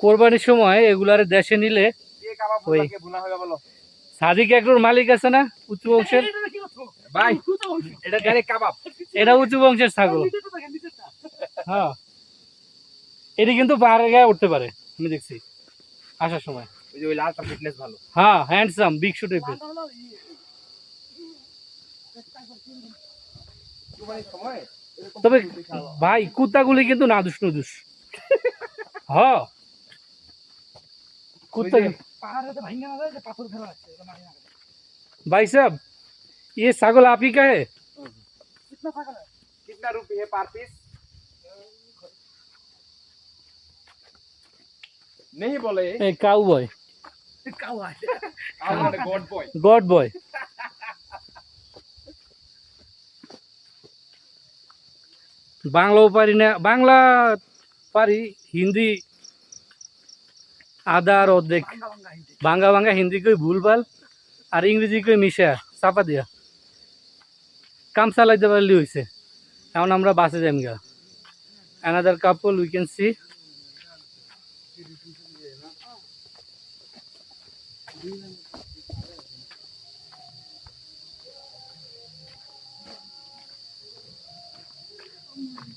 কোরবানির সময় এগুলারে দেশে নিলে ওই। সাদিক একরোর মালিক আছে না উঁচু বংশের? ভাই এটা ডাইরেক্ট কাবাব। এটা উঁচু বংশের ছাগল। হ্যাঁ। এটি কিন্তু পাহাড়ের গায়ে উঠতে পারে আমি দেখছি আসার সময়। ওই যে ওই লালটা ফিটনেস ভালো। হ্যাঁ হ্যান্ডসাম বিগ শু টাইপের কুরবানির সময়? এরকম তবে। ভাই কুত্তাগুলি কিন্তু নাদুস নুদুস হ कुत्ता ওই যে भाई साहब ये सागल आप ही का है कितना रुपये है पर पीस नहीं बोले cowboy god boy god boy বাংলাও পারি না বাংলা পারি হিন্দি আধা আর অর্ধেক। বাঙ্গা বাঙ্গা হিন্দি। কই ভুলভাল আর ইংরেজি কই মিশা চাপা দিয়া। কাম চালাইতে পারলি হয়েছে এখন আমরা বাসে যাই গা another couple we can see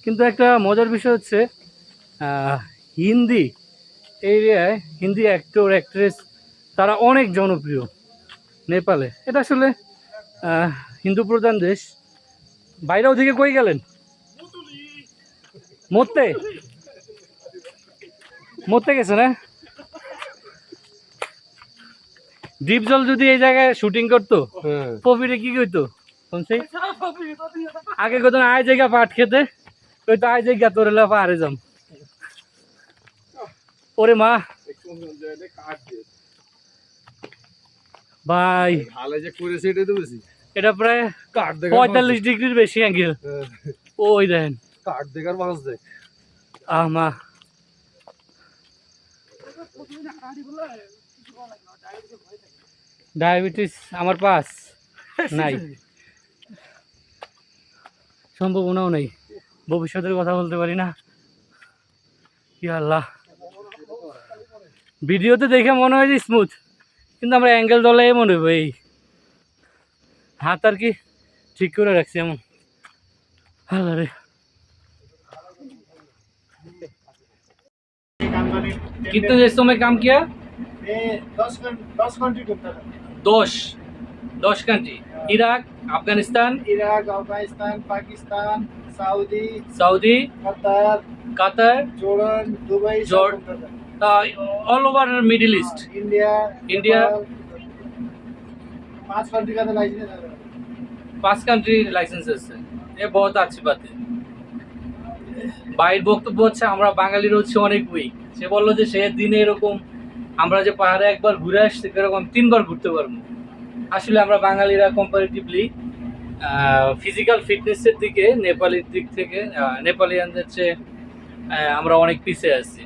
কিন্তু একটা মজার বিষয় হচ্ছে হিন্দি এরিয়ায় হিন্দি অ্যাক্টর অ্যাক্ট্রেস তারা অনেক জনপ্রিয় নেপালে। এটা আসলে হিন্দু প্রধান দেশ। বাইরে ওদিকে কই গেলেন? মরতে? মরতে গেছে না ডিপ জল যদি এই জায়গায় শুটিং করতো প্রফিটে কি কইতো? শুনছি আগে কত আয় জায়গা পাট খেতে। ওই তো আয় জায়গা তোর পাহাড়ে যাম। ওরে মা। ভাই। ভালো যে করেছে এটাই তো বেশি এটা প্রায় পঁয়তাল্লিশ ডিগ্রির বেশি অ্যাঙ্গেল ওই দেখেন। দেখ ডায়াবেটিস আমার পাস? নাই। সম্ভাবনাও নেই। ভবিষ্যতের কথা বলতে পারি না। কি আল্লাহ। ভিডিওতে দেখে মনে হয় যে স্মুথ কিন্তু আমরা অ্যাঙ্গেল দলে মনে হবে এই হাত আর কি ঠিক করে রাখছি এমন আল্লাহ রে कितने देशों में काम किया दस दस कंट्री घूमता था दस दस country Iraq Afghanistan Iraq Afghanistan Pakistan Saudi Saudi Qatar Qatar Jordan Dubai सब जॉर्ड- घूमता था all over middle east India India. Nepal, पांच कंट्री का तो लाइसेंस है पांच कंट्री लाइसेंसेस है ये बहुत अच्छी बात है বাইরের বক্তব্য হচ্ছে আমরা বাঙালির হচ্ছে অনেক উইক সে বললো যে সে দিনে এরকম আমরা যে পাহাড়ে একবার ঘুরে আসছি এরকম তিনবার ঘুরতে পারবো আসলে আমরা বাঙালিরা কম্পারেটিভলি ফিজিক্যাল ফিটনেসের দিকে নেপালির দিক থেকে আহ, নেপালিয়ানদের চেয়ে আহ, আমরা অনেক পিছিয়ে আছি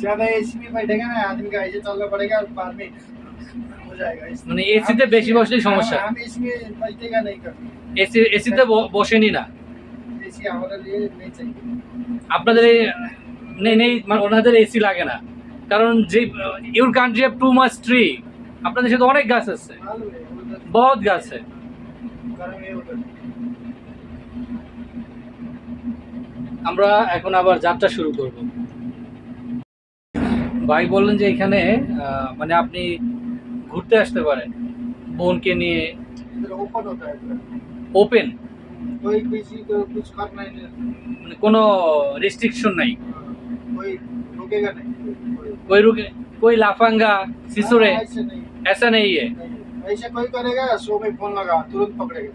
ज्यादा एसी में बैठेगा ना आदमी का ऐसे चलना पड़ेगा और बाद में हो जाएगा इसलिए মানে এসিতে বেশি বসলেই সমস্যা हम एसी में बैठेगा नहीं कर এসি এসিতে বসেনি না एसी हमारे लिए नहीं चाहिए আপনাদের এই নেই নেই মানে ওনাদের এসি লাগে না কারণ যে your country have too much tree আপনাদের সাথে অনেক গাছ আছে मालूम है उधर বহুত গাছ আছে गर्म है उधर আমরা এখন আবার যাত্রা শুরু করব ভাই বললেন যে এখানে আহ, মানে আপনি ঘুরতে আসতে পারেন বোনকে নিয়ে इधर ओपन होता है पूरा। ওপেন कोई किसी को कुछ करना ही नहीं মানে কোনো রেস্ট্রিকশন নাই कोई रुकेगा नहीं कोई- कोई रुके कोई लाफांगा सिसुरे हाँ, ऐसे नहीं ऐसा नहीं है नहीं। ऐसे कोई करेगा सो में फोन लगा तुरंत पकड़ेगा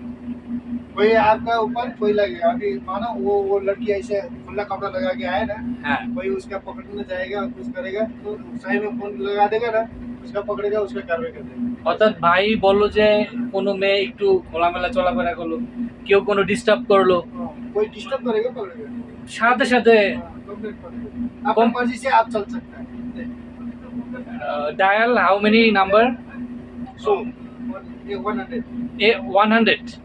कोई आपका ऊपर कोई लगेगा अभी मानो वो वो लड़की ऐसे खुला कपड़ा लगा के आए ना हाँ कोई उसका पकड़ने जाएगा कुछ करेगा तो सही में फोन लगा देगा ना उसका पकड़ेगा उसका कार्रवाई कर देगा অর্থাৎ ভাই বললো যে কোনো মেয়ে একটু খোলামেলা চলাফেরা করলো কেউ কোনো ডিস্টার্ব করলো हाँ, कोई डिस्टर्ब करेगा पकड़ेगा সাথে সাথে हाँ, कंप्लेंट करेगा अपनी कौन- मर्जी से आप चल सकते हैं dial how many number so ये वन हंड्रेड এ one hundred one hundred call करेगा कहीं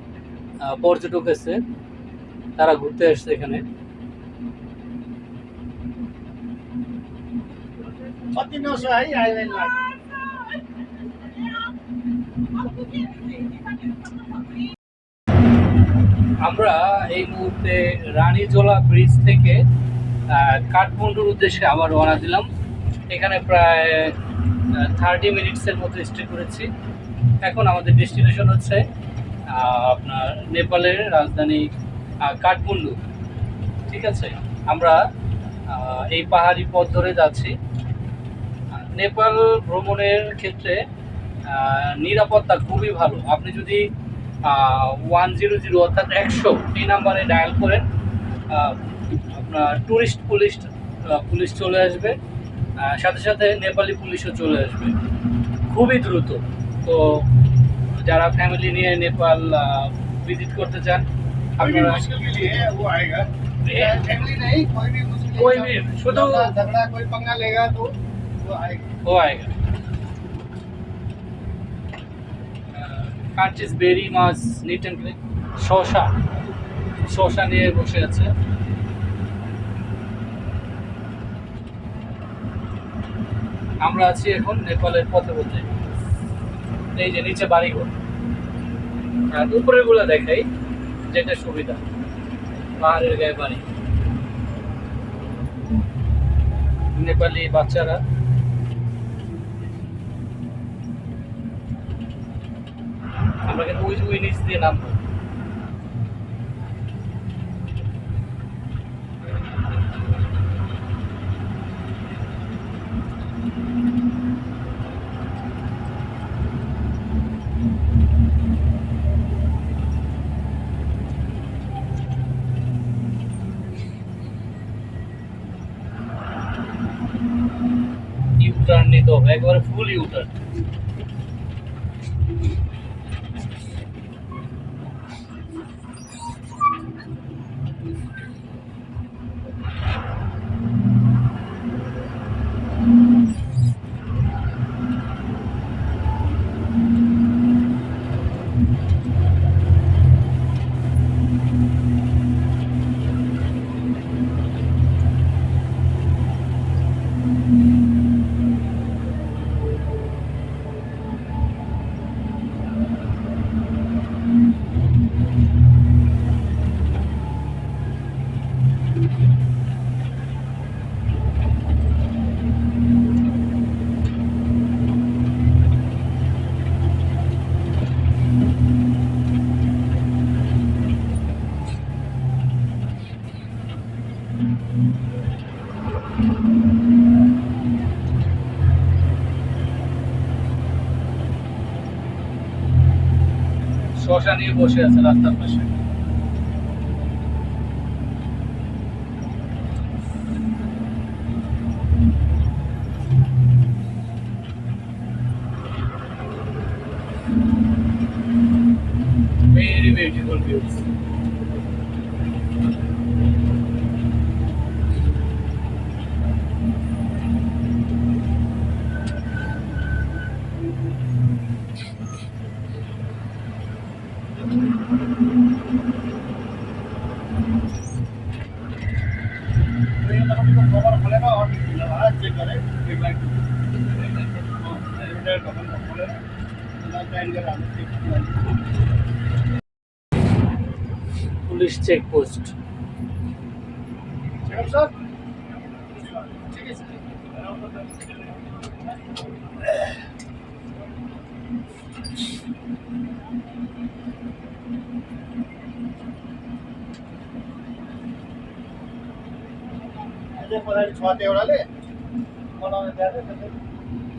পর্যটক এসে তারা ঘুরতে আসছে এখানে। আমরা এই মুহূর্তে রানীজোলা ব্রিজ থেকে কাঠমান্ডুর উদ্দেশ্যে আবার রওনা দিলাম। এখানে প্রায় থার্টি মিনিটসের মতো স্টে করেছি। এখন আমাদের ডেস্টিনেশন হচ্ছে আপনার নেপালের রাজধানী কাঠমান্ডু। ঠিক আছে? আমরা এই পাহাড়ি পথ ধরে যাচ্ছি। নেপাল ভ্রমণের ক্ষেত্রে নিরাপত্তা খুবই ভালো। আপনি যদি ওয়ান জিরো জিরো অর্থাৎ একশো এই নাম্বারে ডায়াল করেন আপনার টুরিস্ট পুলিশ পুলিশ চলে আসবে। সাথে সাথে নেপালি পুলিশও চলে আসবে। খুবই দ্রুত। তো যারা ফ্যামিলি নিয়ে নেপাল ভিজিট করতে চান कोई भी আপনারা मुश्किल के लिए वो आएगा ये- फैमिली नहीं कोई भी मुश्किल कोई जब भी, शुद्ध- झगड़ा झगड़ा कोई पंगा लेगा तो वो आएगा ও আয়েগা কাঠ is very much neat and clean শশা শশা নিয়ে বসে আছে আমরা আছি এখন নেপালের পথে পথে এই যে নিচে বাড়িঘর। আর উপরেরগুলা দেখাই, যেটা সুবিধা। পাহাড়ের গায়ে বাড়ি নেপালি বাচ্চারা। আমরা কিন্তু ওই নিচ দিয়ে নামবো। ইউটার্ন নিতে হবে একবারে ফুল শশা নিয়ে বসে আছে রাস্তার পাশে। जाने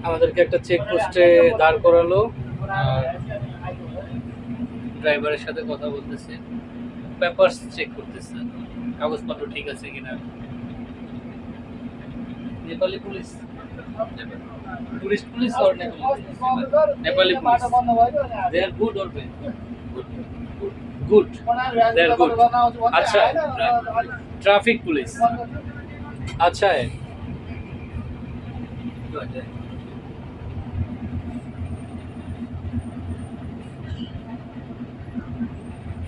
আমাদেরকে একটা চেকপোস্টে দাঁড় করালো। ড্রাইভারের সাথে কথা বলতেছে। পেপারস চেক করতেছে। কাগজপত্র ঠিক আছে কিনা? Nepali police. Tourist police or Nepali police? They are good or be good they are good আচ্ছা ট্রাফিক পুলিশ আচ্ছা। है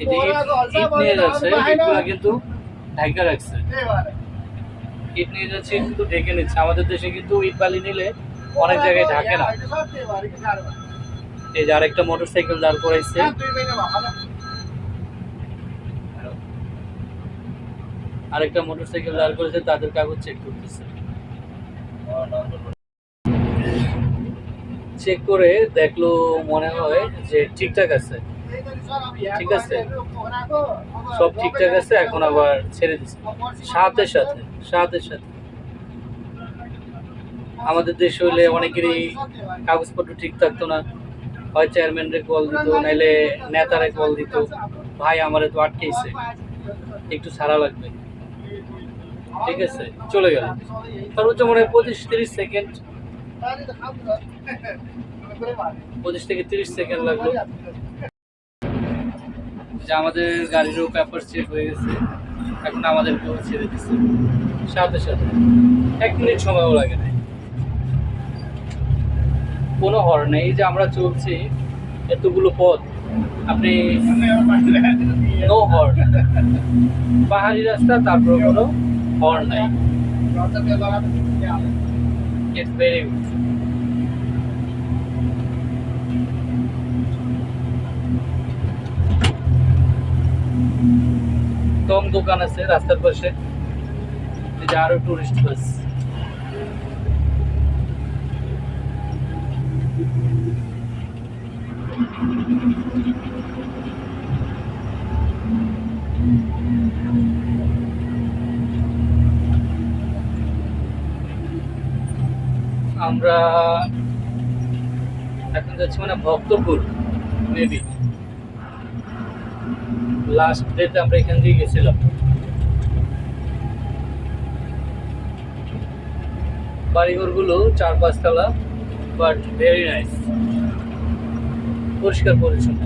ইট নিয়ে যাচ্ছে ঢাকা নিচ্ছে। আমাদের দেশে কিন্তু ইট বালি নিলে অনেক জায়গায় ঢাকে না। এই যে আরেকটা মোটর সাইকেল দাঁড় করাইছে। আরেকটা দাঁড় করেছে তাদের কাগজ চেক করতেছে। চেক করে দেখল, মনে হয় যে ঠিকঠাক আছে। ঠিক আছে। সব ঠিকঠাক আছে, এখন আবার ছেড়ে দিচ্ছে সাথে সাথে সাথে সাথে। আমাদের দেশ হইলে অনেকেরই কাগজপত্র ঠিক থাকতো না। হয় চেয়ারম্যানরে কল দিত, নাইলে নেতারে কল দিত। ভাই, আমারে তো আটকেছে একটু ছাড়া লাগবে। ঠিক আছে, চলে গেল। সর্বোচ্চ মনে হয় পঁচিশ তিরিশ সেকেন্ড পঁচিশ থেকে তিরিশ সেকেন্ড লাগল। যে আমাদের গাড়িরও পেপার চেক হয়ে গেছে এখন আমাদেরকেও ছেড়ে দিচ্ছে সাথে সাথে এক মিনিট সময়ও লাগে না কোনো হর নেই যে আমরা চলছি এতগুলো পথ আপনি নো হর্ন পাহাড়ি রাস্তা তারপর কোনো হর্ন নাই। ইটস ভেরি গুড কম দোকান আছে, রাস্তার পাশে। যে আরও টুরিস্ট বাস আমরা এখন যাচ্ছি মানে ভক্তপুর মেবি লাস্ট ডেতে আমরা এখান দিয়ে গেছিলাম। বাড়িঘরগুলো চার পাঁচতলা বাট ভেরি নাইস পরিষ্কার পরিচ্ছন্ন।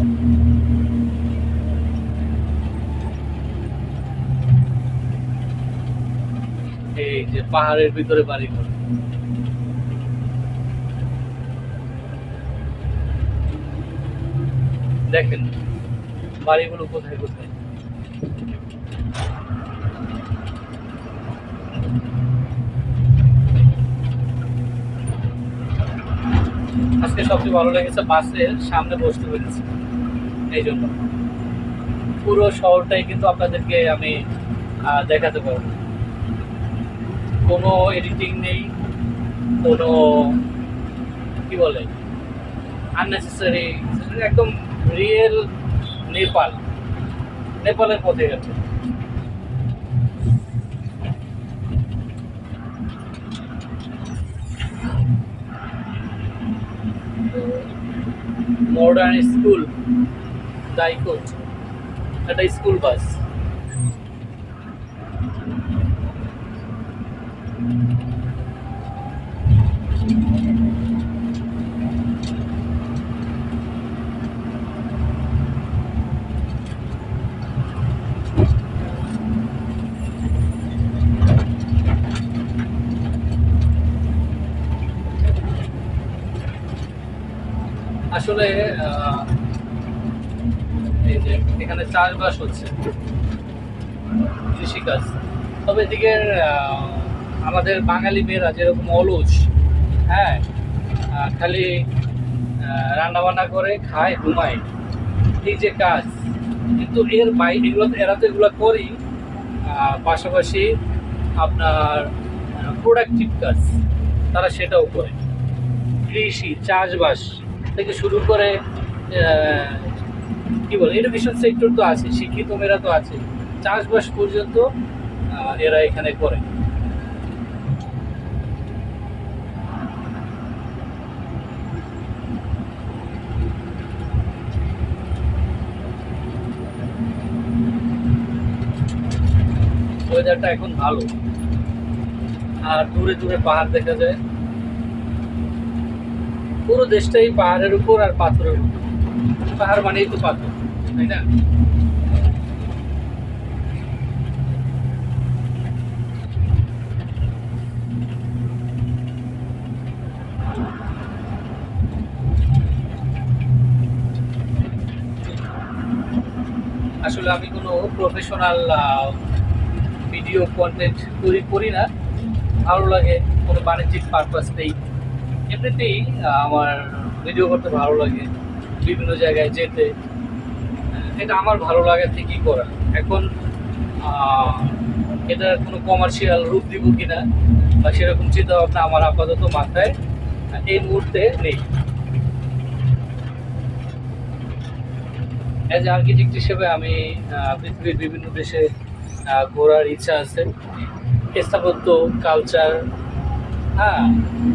এই যে পাহাড়ের ভিতরে বাড়িঘর। দেখেন। বাড়িগুলো কোথায় কোথায়? আজকে সবচেয়ে ভালো লেগেছে বাসের সামনে বসতে পেরেছি এই জন্য। পুরো শহরটাই কিন্তু আপনাদেরকে আমি দেখাতে পারব। কোনো এডিটিং নেই, কোনো, কি বলে আননেসেসারি একদম রিয়েল নেপাল। নেপালের পথে গেছে। মডার্ন স্কুল দাইকোট একটা স্কুল বাস আসলে এই যে এখানে চাষবাস হচ্ছে, কৃষিকাজ। তবে এদিকে আমাদের বাঙালি মেয়েরা যেরকম অলস হ্যাঁ খালি রান্না বান্না করে, খায়, ঘুমায়, এই যে কাজ, কিন্তু এর বাইরে এগুলো, এরা তো এগুলো করি পাশাপাশি আপনার প্রোডাক্টিভ কাজ, তারা সেটাও করে। কৃষি, চাষবাস থেকে শুরু করে কি বলে এডুকেশন সেক্টর তো আছে শিক্ষিত মেয়েরা তো আছে। চাষবাস পর্যন্ত এরা এখানে করে। ওয়েদারটা এখন ভালো। আর দূরে দূরে পাহাড় দেখা যায়। পুরো দেশটাই পাহাড়ের উপর আর পাথরের উপর। পাহাড় মানেই তো পাথর, তাই না? আসলে আমি কোনো প্রফেশনাল ভিডিও কন্টেন্ট তৈরি করি না। ভালো লাগে কোনো বাণিজ্যিক পারপাস নেই। এমনিতেই আমার ভিডিও করতে ভালো লাগে, বিভিন্ন জায়গায় যেতে। এটা আমার ভালো লাগে থেকেই করা। এখন এটার কোনো কমার্শিয়াল রূপ দিব কিনা বা সেরকম চিন্তা ভাবনা আমার আপাতত মাথায় এই মুহূর্তে নেই। অ্যাজ আর্কিটেক্ট হিসেবে আমি পৃথিবীর বিভিন্ন দেশে ঘোরার ইচ্ছা আছে। স্থাপত্য কালচার হ্যাঁ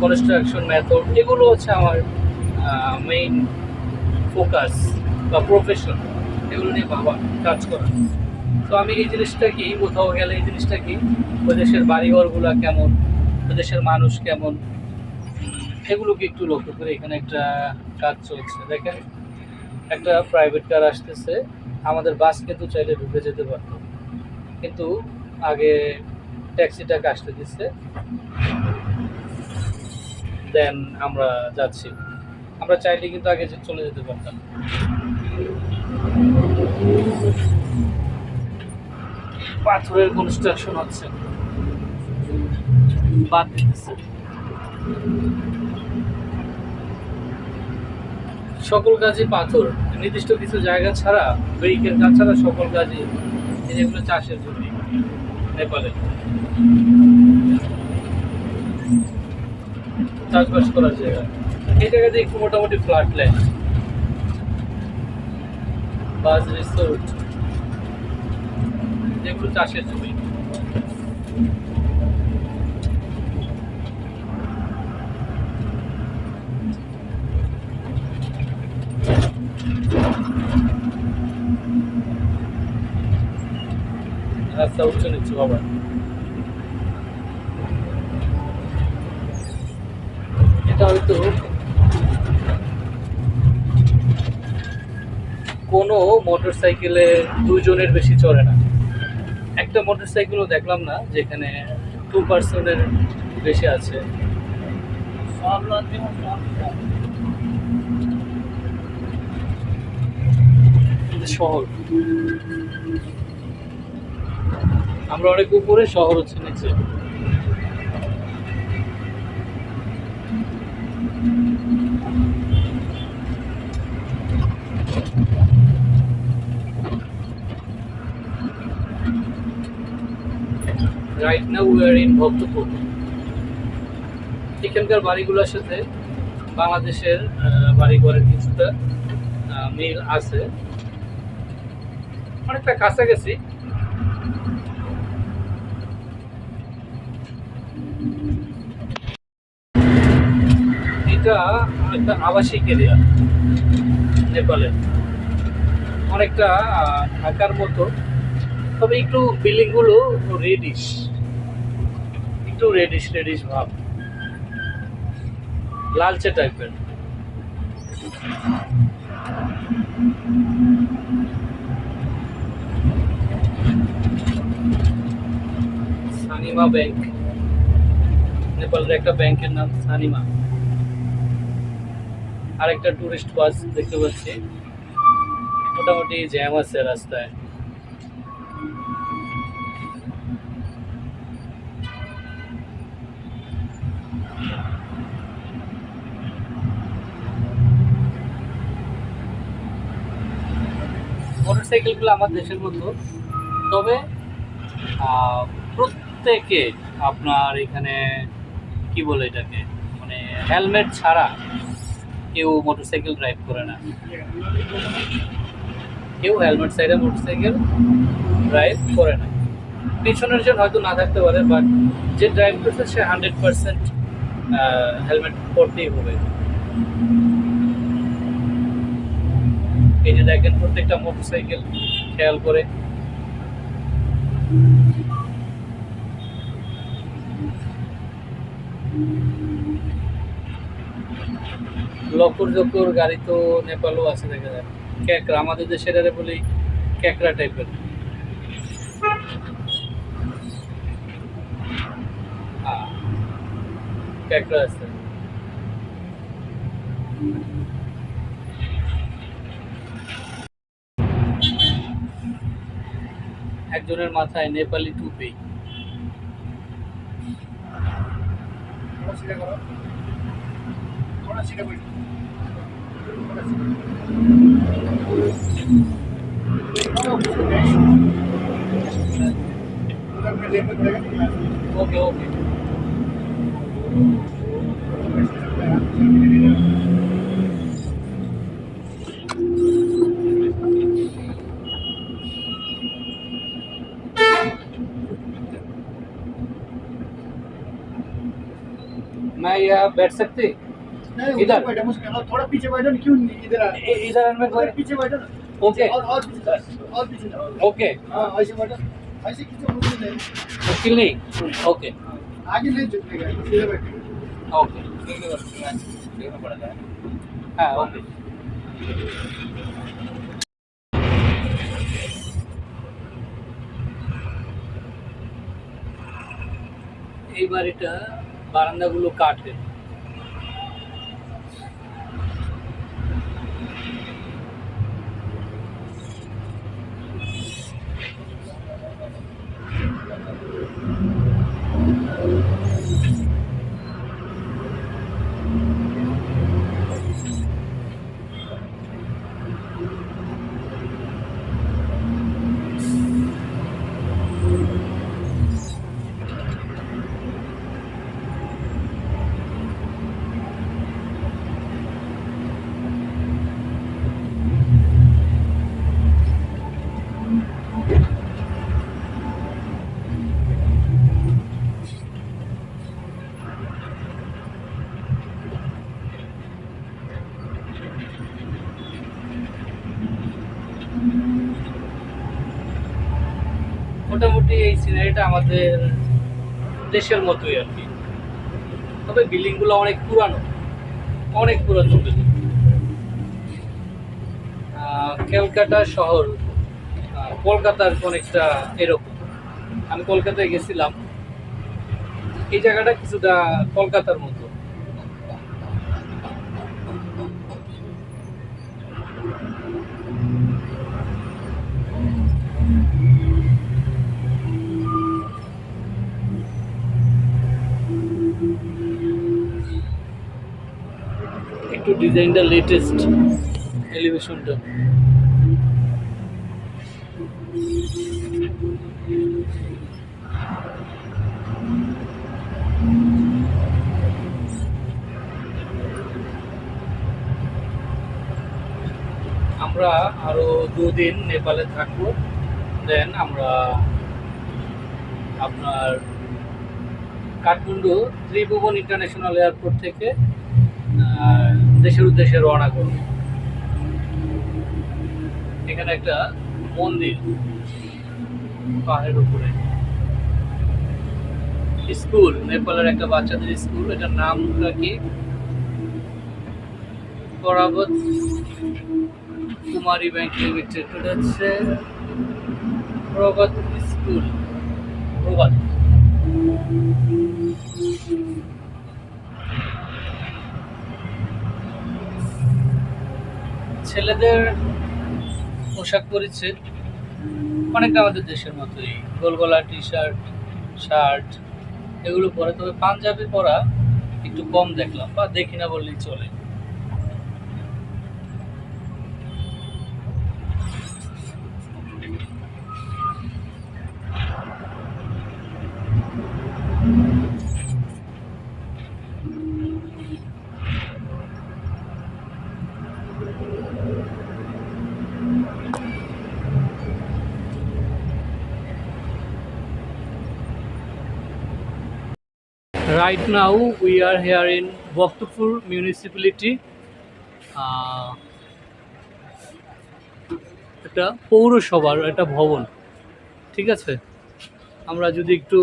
কনস্ট্রাকশন মেথড এগুলো হচ্ছে আমার মেইন ফোকাস বা প্রফেশন এগুলো নিয়ে ভাবা, কাজ করা। তো আমি এই জিনিসটা কি, কোথাও গেলে এই জিনিসটা কি, ওই দেশের বাড়িঘরগুলো কেমন, ওই দেশের মানুষ কেমন এগুলোকে একটু লক্ষ্য করে এখানে একটা কাজ চলছে। দেখেন, একটা প্রাইভেট কার আসতেছে, আমাদের বাস কিন্তু চাইলে ঢুকে যেতে পারতো। কিন্তু আগে ট্যাক্সিটাকে আসতে দিচ্ছে দেন আমরা যাচ্ছি। আমরা চাইলে কিন্তু আগে চলে যেতে পারতাম। পাথরের কনস্ট্রাকশন হচ্ছে। বাদ দিতেছে। সকল কাজই পাথর। নির্দিষ্ট কিছু জায়গা ছাড়া ব্রেকের কাজ ছাড়া সকল এই যেগুলো চাষের জমি, নেপালে। চাষবাস করার জায়গা। এই জায়গাতে একটু মোটামুটি ফ্ল্যাট ল্যান্ড বাস রিসোর্ট যেগুলো চাষের জমি। রাস্তা উচ্চ নিচ্ছু আবার হয়তো কোনো মোটর সাইকেলে দুজনের বেশি চড়ে না। একটা মোটর সাইকেলও দেখলাম না, যেখানে টু পার্সনের বেশি আছে। শহর। আমরা অনেক উপরে, শহর হচ্ছে নিচে। Right now we in Bhaktapur. এখানকার বাড়িগুলোর সাথে বাংলাদেশের বাড়িঘরের কিছুটা মিল আছে। অনেকটা কাছাকাছি। এটা একটা আবাসিক এরিয়া নেপালে। অনেকটা ঢাকার মতো। তবে একটু বিল্ডিংগুলো রেডিশ একটু রেডিশ রেডিশ ভাব। লালচে টাইপের সানিমা ব্যাংক নেপালের একটা ব্যাংকের নাম সানিমা। আর একটা টুরিস্ট বাস দেখতে পাচ্ছি। মোটামুটি জ্যাম আছে রাস্তায়। মোটরসাইকেলগুলো আমার দেশের মতো। তবে প্রত্যেকে আপনার এখানে কি বলে এটাকে? মানে হেলমেট ছাড়া কেউ মোটরসাইকেল ড্রাইভ করে না। কেউ হেলমেট সাইডে মোটরসাইকেল ড্রাইভ করে না। পিছনের জন হয়তো না থাকতে পারে বাট যে ড্রাইভ করছে, সে হান্ড্রেড পার্সেন্ট হেলমেট পরতেই হবে। এই যে দেখেন প্রত্যেকটা মোটরসাইকেল, খেয়াল করে। লকর জকর গাড়ি তো নেপালও আছে দেখা যায়। ক্যাকড়া, আমাদের দেশের আরে বলি ক্যাকড়া টাইপের। আছে। একজনের মাথায় নেপালি টুপি। मैं यह बैठ सकती? इधर? उधर बैठो मुश्किल और थोड़ा पीछे बैठो ना, क्यों नहीं इधर आ इ- इधर में थोड़ा पीछे बैठो ना ओके और और पीछे जाओ, और पीछे जाओ ओके हाँ ऐसे बैठो ऐसे खींचो मुश्किल नहीं मुश्किल नहीं ओके हाँ, आगे नहीं झुकेगा सीधे बैठो ओके हाँ ओके এই বাড়িটা বারান্দাগুলো কাঠের সিনারিটা আমাদের দেশের মতোই আর কি। তবে বিল্ডিংগুলো অনেক পুরানো। অনেক পুরাতন বিল্ডিং। ক্যালকাটা শহর কলকাতার অনেকটা এরকম। আমি কলকাতায় গেছিলাম। এই জায়গাটা কিছুটা কলকাতার মতো। ডিজাইনটা লেটেস্ট এলিভেশনটা আমরা আরও দুদিন নেপালে থাকব দেন আমরা আপনার কাঠমান্ডু ত্রিভুবন ইন্টারন্যাশনাল এয়ারপোর্ট থেকে দেশের উদ্দেশ্যে রওনা করব। এখানে একটা মন্দির পাহাড়ের উপরে। স্কুল, নেপালের একটা বাচ্চাদের স্কুল, এটার নামটা কি? Parabat Kumari bank limited. এটা হচ্ছে প্রভাত স্কুল প্রভাত ছেলেদের পোশাক পরিচ্ছেদ অনেকটা আমাদের দেশের মতোই। গোলগলা টি শার্ট শার্ট এগুলো পরে। তবে পাঞ্জাবি পরা একটু কম দেখলাম বা দেখি না বললেই চলে। Right now we are here in Bhaktapur municipality. আহ, এটা পৌরসভার একটা ভবন ঠিক আছে? আমরা যদি একটু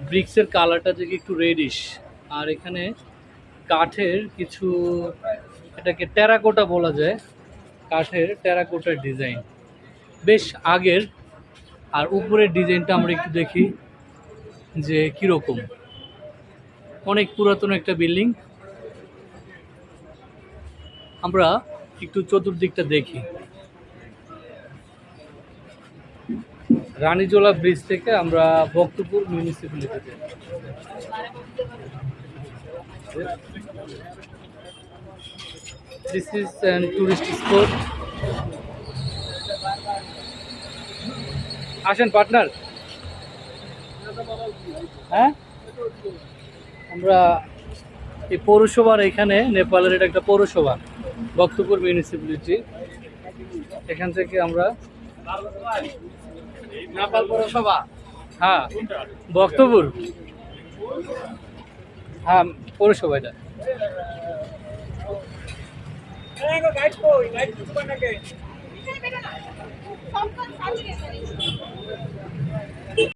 ব্রিক্সের কালারটা থেকে একটু রেডিশ আর এখানে কাঠের কিছু এটাকে টেরাকোটা বলা যায়। কাঠের টেরাকোটার ডিজাইন। বেশ আগের আর উপরের ডিজাইনটা আমরা একটু দেখি যে কীরকম। অনেক পুরাতন একটা বিল্ডিং। আমরা একটু চতুর্দিকটা দেখি। রানীজোলা ব্রিজ থেকে আমরা Bhaktapur মিউনিসিপ্যালিটিতে। This is an tourist spot আসেন পার্টনার হ্যাঁ? আমরা এই পৌরসভার এখানে নেপালের এটা একটা পৌরসভা, ভক্তপুর মিউনিসিপ্যালিটি এখান থেকে আমরা নেপাল পৌরসভা। হ্যাঁ ভক্তপুর। হ্যাঁ পৌরসভা এটা। Thank you.